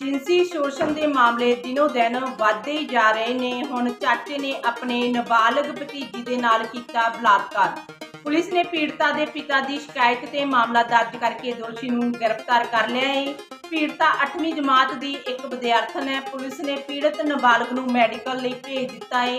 ਜਿਨਸੀ ਸ਼ੋਸ਼ਣ ਦੇ ਮਾਮਲੇ ਦਿਨੋ ਦਿਨ ਵੱਧਦੇ ਜਾ ਰਹੇ ਨੇ। ਹੁਣ ਚਾਚੇ ਨੇ ਆਪਣੇ ਨਾਬਾਲਗ ਭਤੀਜੀ ਦੇ ਨਾਲ ਕੀਤਾ ਬਲਾਤਕਾਰ। ਪੁਲਿਸ ਨੇ ਪੀੜਤਾ ਦੇ ਪਿਤਾ ਦੀ ਸ਼ਿਕਾਇਤ ਤੇ ਮਾਮਲਾ ਦਰਜ ਕਰਕੇ ਦੋਸ਼ੀ ਨੂੰ ਗ੍ਰਿਫਤਾਰ ਕਰ ਲਿਆ ਹੈ। ਪੀੜਤਾ 8ਵੀਂ ਜਮਾਤ ਦੀ ਇੱਕ ਵਿਦਿਆਰਥਣ ਹੈ। ਪੁਲਿਸ ਨੇ ਪੀੜਤ ਨਾਬਾਲਗ ਨੂੰ ਮੈਡੀਕਲ ਲਈ ਭੇਜ ਦਿੱਤਾ ਹੈ।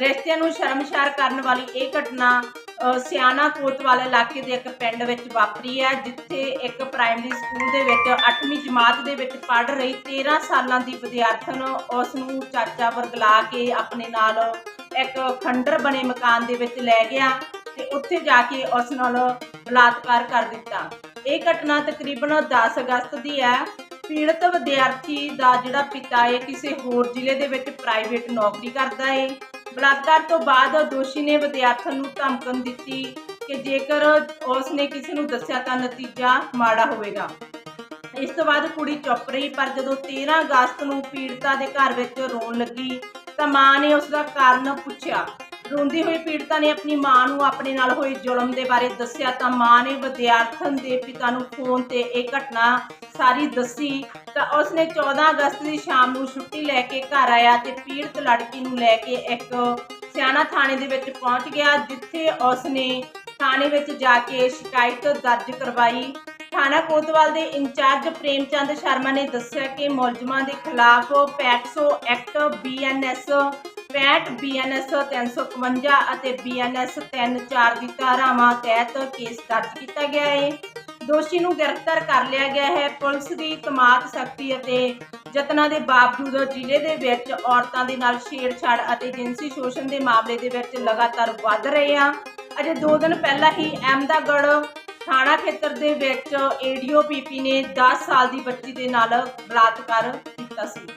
ਰਿਸ਼ਤਿਆਂ ਨੂੰ ਸ਼ਰਮਸ਼ਾਰ ਕਰਨ ਵਾਲੀ ਇਹ ਘਟਨਾ ਸਿਆਣਾ ਕੋਤਵਾਲ ਇਲਾਕੇ ਦੇ ਇੱਕ ਪਿੰਡ ਵਿੱਚ ਵਾਪਰੀ ਹੈ, ਜਿੱਥੇ ਇੱਕ ਪ੍ਰਾਇਮਰੀ ਸਕੂਲ ਦੇ ਵਿੱਚ 8ਵੀਂ ਜਮਾਤ ਦੇ ਵਿੱਚ ਪੜ੍ਹ ਰਹੀ 13 ਸਾਲਾਂ ਦੀ ਵਿਦਿਆਰਥਣ ਉਸ ਨੂੰ ਚਾਚਾ ਵਰਗਲਾ ਕੇ ਆਪਣੇ ਨਾਲ ਇੱਕ ਖੰਡਰ ਬਣੇ ਮਕਾਨ ਦੇ ਵਿੱਚ ਲੈ ਗਿਆ ਤੇ ਉੱਥੇ ਜਾ ਕੇ ਉਸ ਨਾਲ ਬਲਾਤਕਾਰ ਕਰ ਦਿੱਤਾ। ਇਹ ਘਟਨਾ ਤਕਰੀਬਨ 10 ਅਗਸਤ ਦੀ ਹੈ। ਪੀੜਤ ਵਿਦਿਆਰਥੀ ਦਾ ਜਿਹੜਾ ਪਿਤਾ ਹੈ ਕਿਸੇ ਹੋਰ ਜ਼ਿਲ੍ਹੇ ਦੇ ਵਿੱਚ ਪ੍ਰਾਈਵੇਟ ਨੌਕਰੀ ਕਰਦਾ ਹੈ। ਬਲਾਤਕਾਰ ਤੋਂ ਬਾਅਦ ਦੋਸ਼ੀ ਨੇ ਵਿਦਿਆਰਥਣ ਨੂੰ ਧਮਕਣ ਦਿੱਤੀ ਕਿ ਜੇਕਰ ਉਸ ਨੇ ਕਿਸੇ ਨੂੰ ਦੱਸਿਆ ਤਾਂ ਨਤੀਜਾ ਮਾੜਾ ਹੋਵੇਗਾ। ਇਸ ਤੋਂ ਬਾਅਦ ਕੁੜੀ ਚੁੱਪ ਰਹੀ, ਪਰ ਜਦੋਂ 13 ਅਗਸਤ ਨੂੰ ਪੀੜਤਾ ਦੇ ਘਰ ਵਿੱਚ ਰੋਣ ਲੱਗੀ ਤਾਂ ਮਾਂ ਨੇ ਉਸ ਦਾ ਕਾਰਨ ਪੁੱਛਿਆ। ਰੋਂਦੀ ਹੋਈ ਪੀੜਤਾ ਨੇ ਆਪਣੀ ਮਾਂ ਨੂੰ ਆਪਣੇ ਨਾਲ ਹੋਏ ਜ਼ੁਲਮ ਦੇ ਬਾਰੇ ਦੱਸਿਆ ਤਾਂ ਮਾਂ ਨੇ ਵਿਦਿਆਰਥਣ ਦੇ ਪਿਤਾ ਨੂੰ ਫੋਨ ਤੇ ਇਹ ਘਟਨਾ ਸਾਰੀ ਦੱਸੀ। ਤਾਂ ਉਸਨੇ 14 ਅਗਸਤ ਦੀ ਸ਼ਾਮ ਨੂੰ ਛੁੱਟੀ ਲੈ ਕੇ ਘਰ ਆਇਆ ਤੇ ਪੀੜਤ ਲੜਕੀ ਨੂੰ ਲੈ ਕੇ ਇੱਕ ਸਿਆਣਾ ਥਾਣੇ ਦੇ ਵਿੱਚ ਪਹੁੰਚ ਗਿਆ, ਜਿੱਥੇ ਉਸਨੇ ਥਾਣੇ ਵਿੱਚ ਜਾ ਕੇ ਸ਼ਿਕਾਇਤ ਦਰਜ ਕਰਵਾਈ। ਥਾਣਾ ਕੋਤਵਾਲ ਦੇ ਇੰਚਾਰਜ ਪ੍ਰੇਮਚੰਦ ਸ਼ਰਮਾ ਨੇ ਦੱਸਿਆ ਕਿ ਮੁਲਜ਼ਮਾਂ ਦੇ ਖਿਲਾਫ ਪੈਕਸੋ ਐਕਟ ਬੀਐਨਐਸ 65 ਬੀਐਨਐਸ 351 ਅਤੇ ਬੀਐਨਐਸ 34 ਦੀ ਧਾਰਾਵਾਂ ਤਹਿਤ ਕੇਸ ਦਰਜ ਕੀਤਾ ਗਿਆ ਹੈ ਦੋਸ਼ੀ ਨੂੰ ਗ੍ਰਿਫਤਾਰ ਕਰ ਲਿਆ ਗਿਆ ਹੈ। ਪੁਲਿਸ ਦੀ ਤਮਾਤ ਸਖਤੀ ਅਤੇ ਯਤਨਾਂ ਦੇ ਬਾਵਜੂਦ ਜ਼ਿਲ੍ਹੇ ਦੇ ਵਿੱਚ ਔਰਤਾਂ ਦੇ ਨਾਲ ਛੇੜਛਾੜ ਅਤੇ ਜਿਨਸੀ ਸ਼ੋਸ਼ਣ ਦੇ ਮਾਮਲੇ ਦੇ ਵਿੱਚ ਲਗਾਤਾਰ ਵੱਧ ਰਹੇ ਆ। ਅਜੇ 2 ਦਿਨ ਪਹਿਲਾਂ ਹੀ ਅਹਿਮਦਾਗੜ੍ਹ ਥਾਣਾ ਖੇਤਰ ਦੇ ਵਿੱਚ ਏਡੀਓ ਪੀਪੀ ਨੇ 10 ਸਾਲ ਦੀ ਬੱਚੀ ਦੇ ਨਾਲ ਬਲਾਤਕਾਰ ਕੀਤਾ ਸੀ।